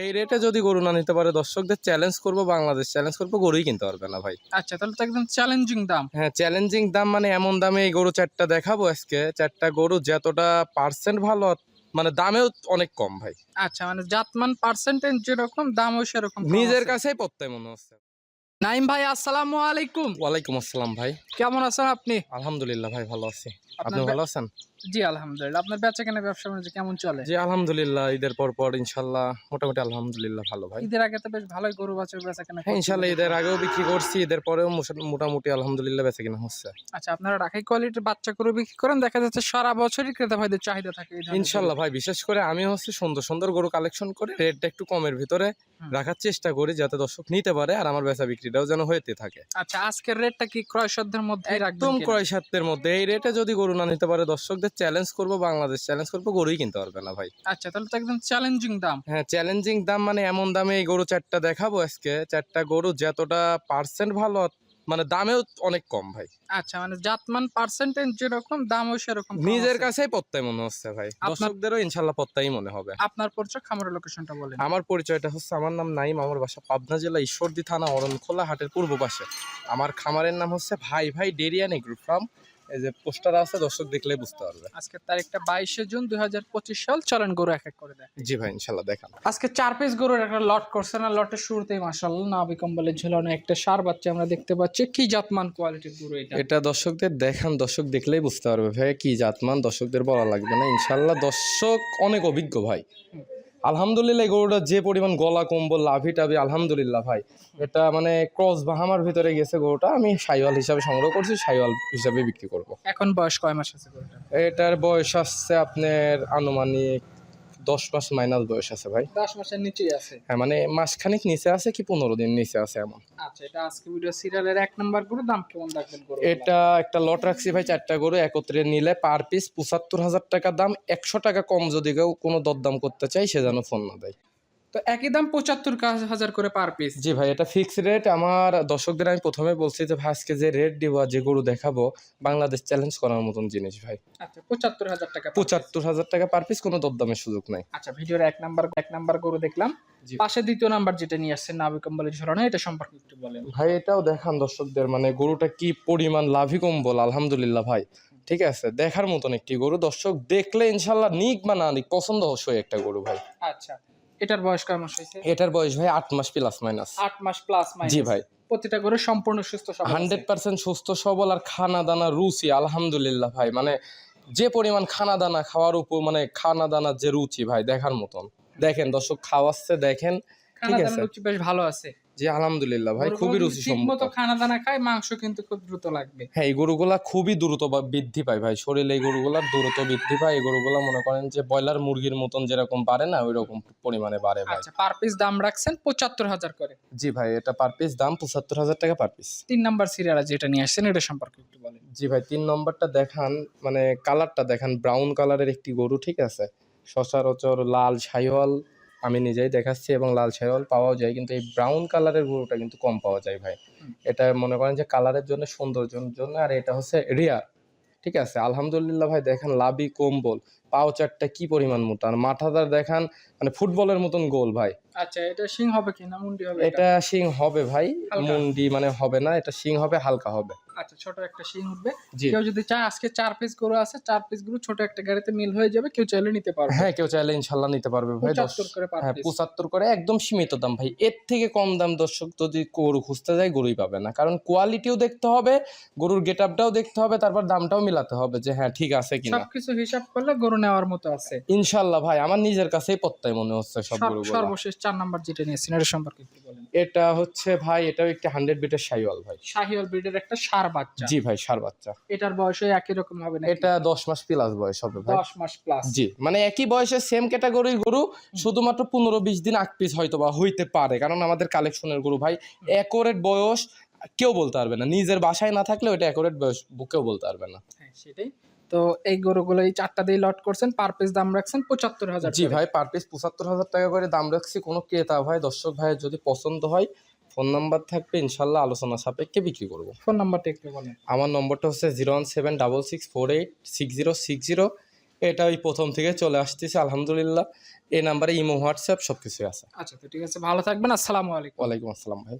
এই রেটে যদি গরু না নিতে পারে দর্শকদের চ্যালেঞ্জ করব বাংলাদেশ চ্যালেঞ্জ করব গরুই কিনতে পারবে না ভাই। আচ্ছা তাহলে তো একদম চ্যালেঞ্জিং দাম। হ্যাঁ চ্যালেঞ্জিং দাম মানে এমন দামে এই গরু চারটা দেখাবো আজকে। চারটা গরু যতটা পার্সেন্ট ভালো মানে দামেও অনেক কম ভাই। আচ্ছা মানে জাতমান পার্সেন্টেজ যেরকম দামও সেরকম নিজের কাছেই পড়তে মনে হচ্ছে। নাইম ভাই আসসালামু আলাইকুম। ওয়ালাইকুম আসসালাম ভাই। কেমন আছেন আপনি? আলহামদুলিল্লাহ ভাই ভালো আছি। আপনি ভালো আছেন? জি আলহামদুলিল্লাহ। আপনার বেচা কেনা ব্যবসা বাণিজ্য কেমন চলে? জি আলহামদুলিল্লাহ। ঈদের পর পর ইনশাল্লাহ মোটামুটি আলহামদুলিল্লাহ ভালো ভাই। ঈদের আগে তো বেশ ভালোই গরু বাছুর বেচা কেনা হ্যাঁ ইনশাল্লাহ ঈদের আগেও বিক্রি করছি ঈদের পরেও মোটামুটি আলহামদুলিল্লাহ বেঁচে কিনা হচ্ছে। আচ্ছা আপনারা রাখাই কোয়ালিটির বাচ্চা গরু বিক্রি করেন দেখা যাচ্ছে সারা বছরই ক্রেতা ভাইদের চাহিদা থাকে ইনশাল্লাহ ভাই বিশেষ করে আমি হচ্ছে সুন্দর সুন্দর গরু কালেকশন করে রেটটা একটু কমের ভিতরে রাখার চেষ্টা করি যাতে দর্শক নিতে পারে আর আমার বেচা বিক্রিটাও যেন হইতে থাকে। আচ্ছা আজকের রেটটা কি ক্রয় সাধ্যের মধ্যে একদম ক্রয় সাধ্যের মধ্যে। এই রেটে যদি গরু না নিতে পারে দর্শকদের চ্যালেঞ্জ করব বাংলাদেশ। চ্যালেঞ্জ করব গরুই কিনতে পারবে না ভাই। আচ্ছা তাহলে তো একদম চ্যালেঞ্জিং দাম। হ্যাঁ চ্যালেঞ্জিং দাম মানে এমন দামে এই গরু চারটা দেখাবো আজকে। চারটা গরু যতটা পার্সেন্ট ভালো মানে দামেও অনেক কম ভাই। আচ্ছা মানে জাতমান পার্সেন্টেজ যেরকম দামও সেরকম নিজের কাছেই পত্তাই মনে হচ্ছে ভাই। দর্শকদেরও ইনশাল্লাহ পত্তাই মনে হবে। আপনার পরিচয় খামারের লোকেশনটা বলেন। আমার পরিচয়টা হচ্ছে আমার নাম নাইম আমার বাসা পাবনা জেলা ঈশ্বরদী থানা অরণখোলা হাটের পূর্ব পাশে। আমার খামারের নাম হচ্ছে ভাই ভাই ডেরিয়ান এগ্রো ফার্ম। এই যে পোস্টার আছে দর্শক দেখলে বুঝতে পারবে। আজকের তারিখটা বাইশে জুন দুই হাজার পঁচিশ সাল চলেন গরু এক এক করে দেখ জি ভাই ইনশাল্লাহ দেখান। আজকে চার পিস গরুর একটা লট করছে না লটের শুরুতেই মাসাল্লাহ নাবি কম্বলের ঝুলানো একটা সার বাচ্চা আমরা দেখতে পাচ্ছি। কি জাতমান কোয়ালিটির গরু এটা? এটা দর্শকদের দেখান দর্শক দেখলেই বুঝতে পারবে ভাই কি জাতমান দর্শকদের বলা লাগবে না। ইনশাল্লাহ দর্শক অনেক অভিজ্ঞ ভাই। আলহামদুলিল্লাহ এই গরুটা যে পরিমাণ গলা কম্বল লাভি টাভি আলহামদুলিল্লাহ ভাই এটা মানে ক্রস বাহামার ভিতরে গেছে গরুটা আমি সাইওয়াল হিসাবে সংগ্রহ করছি সাইওয়াল হিসাবে বিক্রি করব। এখন বয়স কয় মাস আছে গরুটা এটার বয়স আসছে আপনার আনুমানিক দশ মাস মাইনাস বয়স আছে ভাই। দশ মাসের নিচেই আছে। হ্যাঁ মানে মাসখানিক নিচে আছে কি পনেরো দিন নিচে আছে এমন? আচ্ছা এটা আজকে ভিডিও সিরিয়ালের এক নাম্বার গরু দাম কেমন রাখবেন গরু? এটা একটা লট রাখছি ভাই চারটা গরু একত্রে নিলে পার পিস পঁচাত্তর হাজার টাকা দাম একশো টাকা কম যদি কেউ কোনো দরদাম করতে চাই সে যেন ফোন না দেয়। তো একই দাম পঁচাত্তর হাজার করে পার পিস জি ভাই এটা ফিক্স রেট আমার দর্শকদের আমি প্রথমে বলছি যে ভাই আজকে যে রেট দিব যে গরু দেখাবো বাংলাদেশ চ্যালেঞ্জ করার মতন জিনিস ভাই। আচ্ছা পঁচাত্তর হাজার টাকা পঁচাত্তর হাজার টাকা পার পিস কোনো দরদামের সুযোগ নাই। আচ্ছা ভিডিওর এক নাম্বার এক নাম্বার গরু দেখলাম। পাশে দ্বিতীয় নাম্বার যেটা নিয়ে আসছে নাবি কম্বলের ঝুলানো এটা সম্পর্কে একটু বলেন। ভাই এটাও দেখান দর্শকদের মানে গরুটা কি পরিমাণ লাভই কম্বল আলহামদুলিল্লাহ ভাই। ঠিক আছে দেখার মতন একটি গরু। দর্শক দেখলে ইনশাল্লাহ নিক বা না নিক পছন্দ অবশ্যই একটা গরু ভাই। আচ্ছা এটার বয়স কয় মাস হয়েছে? এটার বয়স ভাই আট মাস প্লাস মাইনাস আট মাস প্লাস মাইনাস জি ভাই। প্রতিটা গরু সম্পূর্ণ সুস্থ সবল। হান্ড্রেড পার্সেন্ট সুস্থ সবল আর খানা দানা রুচি আলহামদুলিল্লাহ ভাই। মানে যে পরিমাণ খানা দানা খাওয়ার উপর মানে খানা দানার যে রুচি ভাই দেখার মতন। দেখেন দর্শক খাওয়াচ্ছে দেখেন খানা ঠিক দানা আছে। রুচি বেশ ভালো আছে। জি আলহামদুলিল্লাহ ভাই খুবই রুচি সম্মত খানা দানা খায় মাংস কিন্তু খুব দ্রুত লাগবে। হ্যাঁ এই গরুগুলা খুবই দ্রুত বৃদ্ধি পায় ভাই। শরীরে এই গরুগুলা দ্রুত বৃদ্ধি পায়। এই গরুগুলা মনে করেন যে ব্রয়লার মুরগির মতন যেরকম বাড়ে না ওই রকম পরিমাণে বাড়ে ভাই। আচ্ছা পার পিস দাম রাখছেন পঁচাত্তর হাজার করে। জি ভাই এটা পার পিস দাম পঁচাত্তর হাজার টাকা পার পিস তিন নাম্বার সিরিয়াল যেটা নিয়ে আসছেন এটা সম্পর্কে একটু বলেন। জি ভাই তিন নম্বরটা দেখান মানে কালারটা দেখান ব্রাউন কালারের একটি গরু ঠিক আছে? সচরাচর লাল ছাইওয়াল আমি নিজেই দেখাচ্ছি এবং লাল ছাইওয়াল পাওয়াও যায় কিন্তু এই ব্রাউন কালারের গরুটা কিন্তু কম পাওয়া যায় ভাই। এটা মনে করেন যে কালারের জন্য সৌন্দর্যের জন্য আর এটা হচ্ছে রিয়ার ঠিক আছে? আলহামদুলিল্লাহ ভাই দেখেন লাভি কম্বল পাও চারটা কি পরিমাণ মোটা? আর মাথাদার দেখান মানে ফুটবলের মতন গোল ভাই। আচ্ছা এটা সিং হবে কি না মুন্ডি হবে এটা সিং হবে ভাই। মুন্ডি মানে হবে না এটা শিং হবে হালকা হবে। আচ্ছা ছোট একটা উঠবে। কেউ যদি চায় আজকে চার পিস গরু আছে চার পিস গরু ছোট একটা গাড়িতে মিল হয়ে যাবে কেউ চাইলে নিতে পারবে। হ্যাঁ কেউ চাইলে ইনশাল্লাহ নিতে পারবে ভাই দশ পঁচাত্তর করে হ্যাঁ পিস পঁচাত্তর করে একদম সীমিত দাম ভাই। এর থেকে কম দাম দর্শক যদি গরু খুঁজতে যায় গরুই পাবে না। কারণ কোয়ালিটিও দেখতে হবে গরুর গেট আপটাও দেখতে হবে তারপর দামটাও মিলাতে হবে যে হ্যাঁ ঠিক আছে কিনা। সবকিছু হিসাব করলে গরু নেওয়ার মতো আছে। ইনশাল্লাহ ভাই আমার নিজের কাছেই পত্তাই মনে হচ্ছে সব গরুগুলো। সর্বশেষ চার নাম্বার যেটা নিয়েছেন এটা সম্পর্কে একটু বলেন। এটা হচ্ছে ভাই এটাও একটি হান্ড্রেড বিটের সাইওয়াল ভাই। শাহিওয়াল ব্রিডের একটা সার বাচ্চা। জি ভাই সার বাচ্চা। এটার বয়সও একই রকম হবে না এটা দশ মাস প্লাস বয়স হবে ভাই। দশ মাস প্লাস জি মানে একই বয়সে সেম ক্যাটাগরির গরু শুধুমাত্র পনেরো বিশ দিন আগ পিস হয়তো বা হইতে পারে। কারণ আমাদের কালেকশনের গরু ভাই একরেট বয়স কেউ বলতে পারবে না। নিজের বাসায় না থাকলে ওইটা একরেট বয়স কেউ বলতে পারবে না। হ্যাঁ সেটাই। তো এই গরুগুলো এই চারটা দিয়ে লট করছেন পার পিস দাম রাখছেন পঁচাত্তর হাজার জি ভাই পার পিস পঁচাত্তর হাজার টাকা করে দাম রাখছি। কোনো ক্রেতা ভাই দর্শক ভাই যদি পছন্দ হয় ফোন নাম্বার থাকবে ইনশাল্লাহ আলোচনা সাপেক্ষে বিক্রি করব। ফোন নাম্বারটা একটু বলেন। আমার নম্বরটা হচ্ছে zero one seven double six four eight six zero six zero. এটা ওই প্রথম থেকে চলে আসতেছে আলহামদুলিল্লাহ। এই নাম্বারে ইমো হোয়াটসঅ্যাপ সব কিছুই আছে। আচ্ছা তো ঠিক আছে ভালো থাকবেন আসসালামু আলাইকুম। ওয়ালাইকুম আসসালাম ভাই।